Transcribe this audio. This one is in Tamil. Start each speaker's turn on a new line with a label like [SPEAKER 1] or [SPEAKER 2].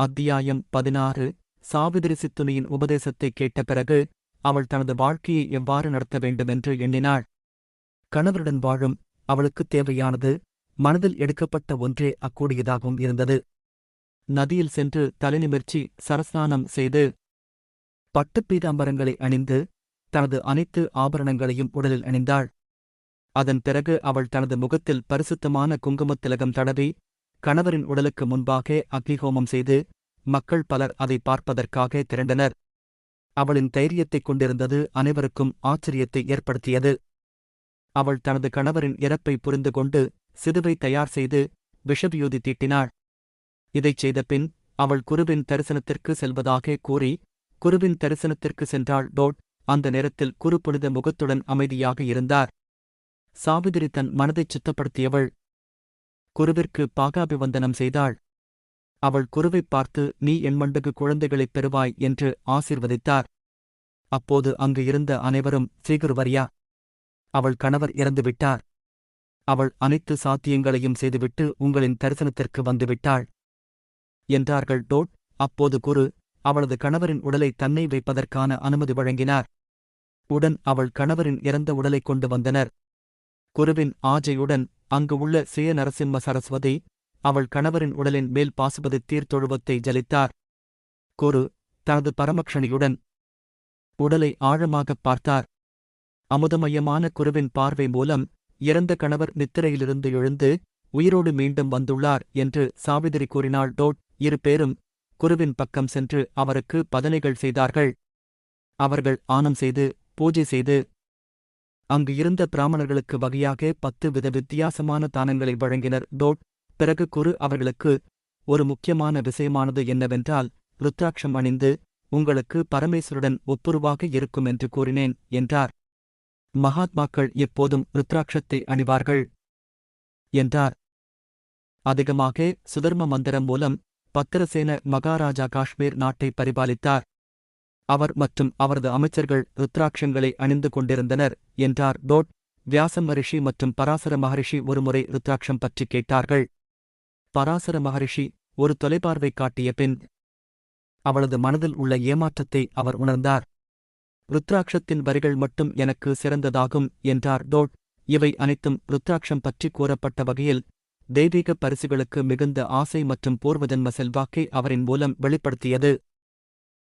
[SPEAKER 1] அத்தியாயம் பதினாறு. சாவிதிரி சித்துணியின் உபதேசத்தை கேட்ட பிறகு அவள் தனது வாழ்க்கையை எவ்வாறு நடத்த வேண்டுமென்று எண்ணினாள். கணவருடன் வாழும் அவளுக்குத் தேவையானது மனதில் எடுக்கப்பட்ட ஒன்றே அக்கூடியதாகவும் இருந்தது. நதியில் சென்று தலைநிமிர்ச்சி சரஸ்நானம் செய்து பட்டுப் பீதாம்பரங்களை அணிந்து தனது அனைத்து ஆபரணங்களையும் உடலில் அணிந்தாள். அதன் பிறகு அவள் தனது முகத்தில் பரிசுத்தமான குங்குமத் திலகம் தடவி கணவரின் உடலுக்கு முன்பாக அக்னிஹோமம் செய்து மக்கள் பலர் அதை பார்ப்பதற்காக திரண்டனர். அவளின் தைரியத்தைக் கொண்டிருந்தது அனைவருக்கும் ஆச்சரியத்தை ஏற்படுத்தியது. அவள் தனது கணவரின் இறப்பை புரிந்து கொண்டு சிதுவை தயார் செய்து விஷபியூதி தீட்டினாள். இதைச் செய்த பின் அவள் குருவின் தரிசனத்திற்கு செல்வதாக கூறி குருவின் தரிசனத்திற்கு சென்றாள் டோட். அந்த நேரத்தில் குரு புனித முகத்துடன் அமைதியாக இருந்தார். சாவிதிரி தன் மனதைச் சுத்தப்படுத்தியவள். குருவிற்கு பாகாபிவந்தனம் செய்தாள். அவள் குருவைப் பார்த்து நீ என் மண்டுக்கு குழந்தைகளைப் பெறுவாய் என்று ஆசீர்வதித்தார். அப்போது அங்கு இருந்த அனைவரும் ஸ்ரீகுருவரியா அவள் கணவர் இறந்துவிட்டார் அவள் அனைத்து சாத்தியங்களையும் செய்துவிட்டு உங்களின் தரிசனத்திற்கு வந்துவிட்டாள் என்றார்கள். டோட் அப்போது குரு அவளது கணவரின் உடலை தன்னை வைப்பதற்கான அனுமதி வழங்கினார். உடன் அவள் கணவரின் இறந்த உடலைக் கொண்டு வந்தனர். குருவின் ஆஜையுடன் அங்கு உள்ள சுய நரசிம்ம சரஸ்வதி அவள் கணவரின் உடலின் மேல் பாசுபதி தீர்த்தொழுவத்தை ஜலித்தார். குரு தனது பரமக்ஷணியுடன் உடலை ஆழமாகப் பார்த்தார். அமுதமயமான குருவின் பார்வை மூலம் இறந்த கணவர் நித்திரையிலிருந்து எழுந்து உயிரோடு மீண்டும் வந்துள்ளார் என்று சாவிதிரி கூறினாள். டோட் இரு பேரும் குருவின் பக்கம் சென்று அவருக்கு பதனைகள் செய்தார்கள். அவர்கள் ஆனம் செய்து பூஜை செய்து அங்கு இருந்த பிராமணர்களுக்கு வகையாக பத்து வித வித்தியாசமான தானங்களை வழங்கினர். டோட் பிறகு குரு அவர்களுக்கு ஒரு முக்கியமான விஷயமானது என்னவென்றால் ருத்ராட்சம் அணிந்து உங்களுக்கு பரமேஸ்வருடன் ஒப்புருவாக இருக்கும் என்று கூறினேன் என்றார். மகாத்மாக்கள் எப்போதும் ருத்ராட்சத்தை அணிவார்கள்? என்றார். அதிகமாக சுதர்ம மந்திரம் மூலம் பத்திரசேன மகாராஜா காஷ்மீர் நாட்டை பரிபாலித்தார். அவர் மற்றும் அவரது அமைச்சர்கள் ருத்ராட்சங்களை அணிந்து கொண்டிருந்தனர் என்றார். டோட் வியாச மகரிஷி மற்றும் பராசர மகரிஷி ஒருமுறை ருத்ராட்சம் பற்றி கேட்டார்கள். பராசர மகரிஷி ஒரு தொலைபார்வை காட்டிய பின் அவளது மனதில் உள்ள ஏமாற்றத்தை அவர் உணர்ந்தார். ருத்ராட்சத்தின் வரிகள் மட்டும் எனக்கு சிறந்ததாகும் என்றார் டோட் இவை அனைத்தும் ருத்ராட்சம் பற்றி கூறப்பட்ட வகையில் தெய்வீக பரிசுகளுக்கு மிகுந்த ஆசை மற்றும் பூர்வஜன்ம செல்வாக்கை அவரின் மூலம் வெளிப்படுத்தியது.